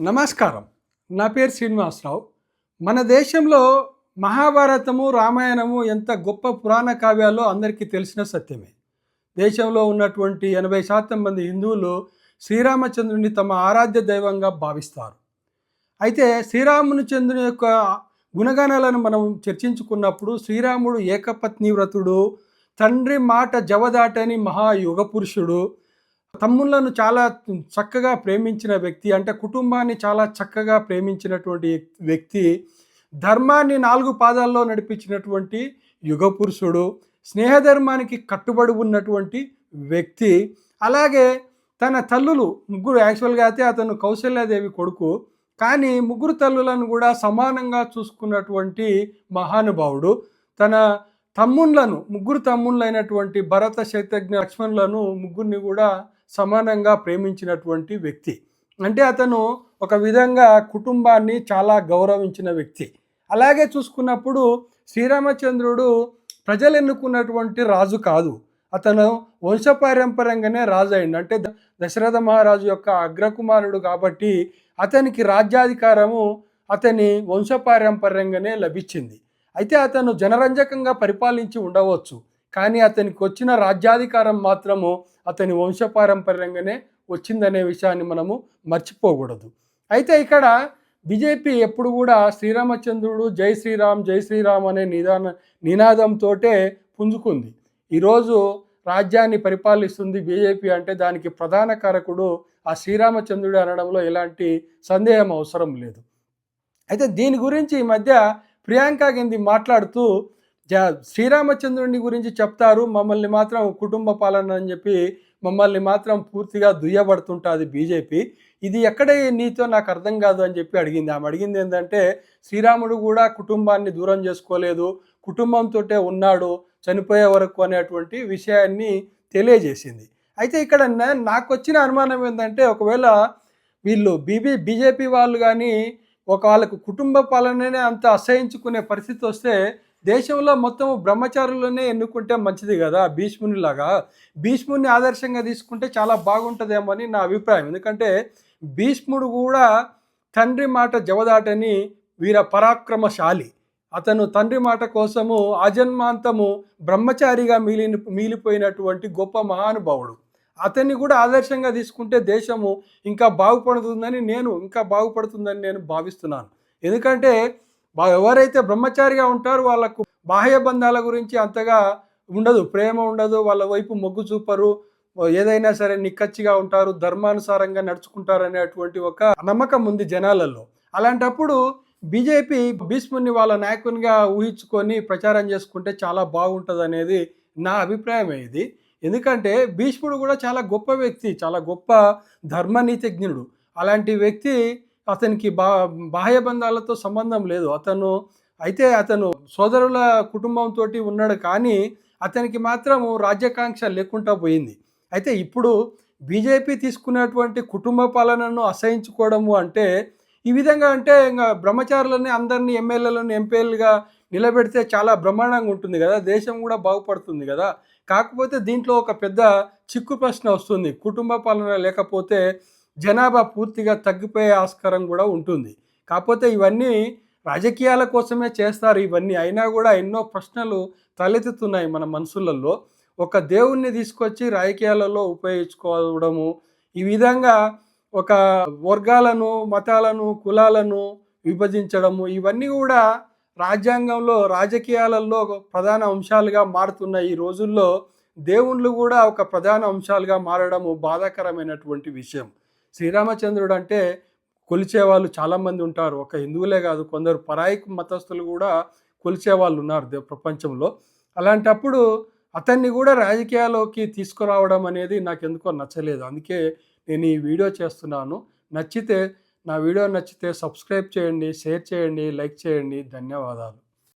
నమస్కారం. నా పేరు శ్రీనివాసరావు. మన దేశంలో మహాభారతము రామాయణము ఎంత గొప్ప పురాణ కావ్యాలో అందరికీ తెలిసిన సత్యమే. దేశంలో ఉన్నటువంటి ఎనభై శాతం మంది హిందువులు శ్రీరామచంద్రుని తమ ఆరాధ్య దైవంగా భావిస్తారు. అయితే శ్రీరాముని చంద్రుని యొక్క గుణగణాలను మనం చర్చించుకున్నప్పుడు శ్రీరాముడు ఏకపత్ని వ్రతుడు తండ్రి మాట జవదాటని మహాయుగ పురుషుడు తమ్ముళ్ళను చాలా చక్కగా ప్రేమించిన వ్యక్తి అంటే కుటుంబాన్ని చాలా చక్కగా ప్రేమించినటువంటి వ్యక్తి ధర్మాన్ని నాలుగు పాదాల్లో నడిపించినటువంటి యుగ పురుషుడు స్నేహధర్మానికి కట్టుబడి ఉన్నటువంటి వ్యక్తి. అలాగే తన తల్లులు ముగ్గురు యాక్చువల్గా అయితే అతను కౌశల్యాదేవి కొడుకు కానీ ముగ్గురు తల్లులను కూడా సమానంగా చూసుకున్నటువంటి మహానుభావుడు. తన తమ్ముళ్ళను ముగ్గురు తమ్ముళ్ళైనటువంటి భరత శైతజ్ఞ లక్ష్మణులను ముగ్గురిని కూడా సమానంగా ప్రేమించినటువంటి వ్యక్తి. అంటే అతను ఒక విధంగా కుటుంబాన్ని చాలా గౌరవించిన వ్యక్తి. అలాగే చూసుకున్నప్పుడు శ్రీరామచంద్రుడు ప్రజలు ఎన్నుకున్నటువంటి రాజు కాదు. అతను వంశపారంపర్యంగానే రాజు అయింది అంటే ద- దశరథ మహారాజు యొక్క అగ్రకుమారుడు కాబట్టి అతనికి రాజ్యాధికారము అతని వంశపారంపర్యంగానే లభించింది. అయితే అతను జనరంజకంగా పరిపాలించి ఉండవచ్చు. కానీ అతనికి వచ్చిన రాజ్యాధికారం మాత్రము అతని వంశపారంపర్యంగానే వచ్చిందనే విషయాన్ని మనము మర్చిపోకూడదు. అయితే ఇక్కడ బీజేపీ ఎప్పుడు కూడా శ్రీరామచంద్రుడు జై శ్రీరామ్ జై శ్రీరామ్ అనే నిదాన నినాదంతో పుంజుకుంది. ఈరోజు రాజ్యాన్ని పరిపాలిస్తుంది బీజేపీ అంటే దానికి ప్రధాన కారకుడు ఆ శ్రీరామచంద్రుడు అనడంలో ఎలాంటి సందేహం అవసరం లేదు. అయితే దీని గురించి ఈ మధ్య ప్రియాంక గాంధీ మాట్లాడుతూ శ్రీరామచంద్రుని గురించి చెప్తారు. మమ్మల్ని మాత్రం కుటుంబ పాలన అని చెప్పి మమ్మల్ని మాత్రం పూర్తిగా దుయ్యబడుతుంటుంది బీజేపీ. ఇది ఎక్కడే నీతో నాకు అర్థం కాదు అని చెప్పి అడిగింది. ఆమె అడిగింది ఏంటంటే శ్రీరాముడు కూడా కుటుంబాన్ని దూరం చేసుకోలేదు. కుటుంబంతో ఉన్నాడు చనిపోయే వరకు అనేటువంటి విషయాన్ని తెలియజేసింది. అయితే ఇక్కడ నాకు వచ్చిన అనుమానం ఏంటంటే ఒకవేళ వీళ్ళు బీబీ బీజేపీ వాళ్ళు కానీ ఒక వాళ్ళకు కుటుంబ పాలననే అంత అసహించుకునే పరిస్థితి వస్తే దేశంలో మొత్తం బ్రహ్మచారులనే ఎన్నుకుంటే మంచిది కదా భీష్మునిలాగా? భీష్ముని ఆదర్శంగా తీసుకుంటే చాలా బాగుంటుందేమో అని నా అభిప్రాయం. ఎందుకంటే భీష్ముడు కూడా తండ్రి మాట జవదాటని వీర పరాక్రమశాలి. అతను తండ్రి మాట కోసము ఆజన్మాంతము బ్రహ్మచారిగా మిగిలి మిగిలిపోయినటువంటి గొప్ప మహానుభావుడు. అతన్ని కూడా ఆదర్శంగా తీసుకుంటే దేశము ఇంకా బాగుపడుతుందని నేను ఇంకా బాగుపడుతుందని నేను భావిస్తున్నాను. ఎందుకంటే ఎవరైతే బ్రహ్మచారిగా ఉంటారో వాళ్ళకు బాహ్య బంధాల గురించి అంతగా ఉండదు ప్రేమ ఉండదు వాళ్ళ వైపు మొగ్గు చూపరు ఏదైనా సరే నిక్కచ్చిగా ఉంటారు ధర్మానుసారంగా నడుచుకుంటారు అనేటువంటి ఒక నమ్మకం ఉంది జనాలలో. అలాంటప్పుడు బీజేపీ భీష్ముని వాళ్ళ నాయకునిగా ఊహించుకొని ప్రచారం చేసుకుంటే చాలా బాగుంటుంది అనేది నా అభిప్రాయం ఇది. ఎందుకంటే భీష్ముడు కూడా చాలా గొప్ప వ్యక్తి చాలా గొప్ప ధర్మనీతిజ్ఞుడు. అలాంటి వ్యక్తి అతనికి బా బాహ్య బంధాలతో సంబంధం లేదు. అతను అయితే అతను సోదరుల కుటుంబంతో ఉన్నాడు కానీ అతనికి మాత్రము రాజ్యాకాంక్ష లేకుండా పోయింది. అయితే ఇప్పుడు బీజేపీ తీసుకున్నటువంటి కుటుంబ పాలనను అసహించుకోవడము అంటే ఈ విధంగా అంటే ఇంకా బ్రహ్మచారులని అందరినీ ఎమ్మెల్యేలను ఎంపీలుగా నిలబెడితే చాలా బ్రహ్మాండంగా ఉంటుంది కదా దేశం కూడా బాగుపడుతుంది కదా. కాకపోతే దీంట్లో ఒక పెద్ద చిక్కు ప్రశ్న వస్తుంది. కుటుంబ పాలన లేకపోతే జనాభా పూర్తిగా తగ్గిపోయే ఆస్కారం కూడా ఉంటుంది. కాకపోతే ఇవన్నీ రాజకీయాల కోసమే చేస్తారు ఇవన్నీ. అయినా కూడా ఎన్నో ప్రశ్నలు తలెత్తుతున్నాయి మన మనసులలో. ఒక దేవుణ్ణి తీసుకొచ్చి రాజకీయాలలో ఉపయోగించుకోవడము ఈ విధంగా ఒక వర్గాలను మతాలను కులాలను విభజించడము ఇవన్నీ కూడా రాజ్యాంగంలో రాజకీయాలలో ప్రధాన అంశాలుగా మారుతున్న ఈ రోజుల్లో దేవుళ్ళు కూడా ఒక ప్రధాన అంశాలుగా మారడము బాధాకరమైనటువంటి విషయం. శ్రీరామచంద్రుడు అంటే కొలిచే వాళ్ళు చాలామంది ఉంటారు. ఒక హిందువులే కాదు కొందరు పరాయి మతస్థులు కూడా కొలిచే వాళ్ళు ఉన్నారు ప్రపంచంలో. అలాంటప్పుడు అతన్ని కూడా రాజకీయాల్లోకి తీసుకురావడం అనేది నాకు ఎందుకో నచ్చలేదు. అందుకే నేను ఈ వీడియో చేస్తున్నాను. నచ్చితే నా వీడియో నచ్చితే సబ్స్క్రైబ్ చేయండి షేర్ చేయండి లైక్ చేయండి. ధన్యవాదాలు.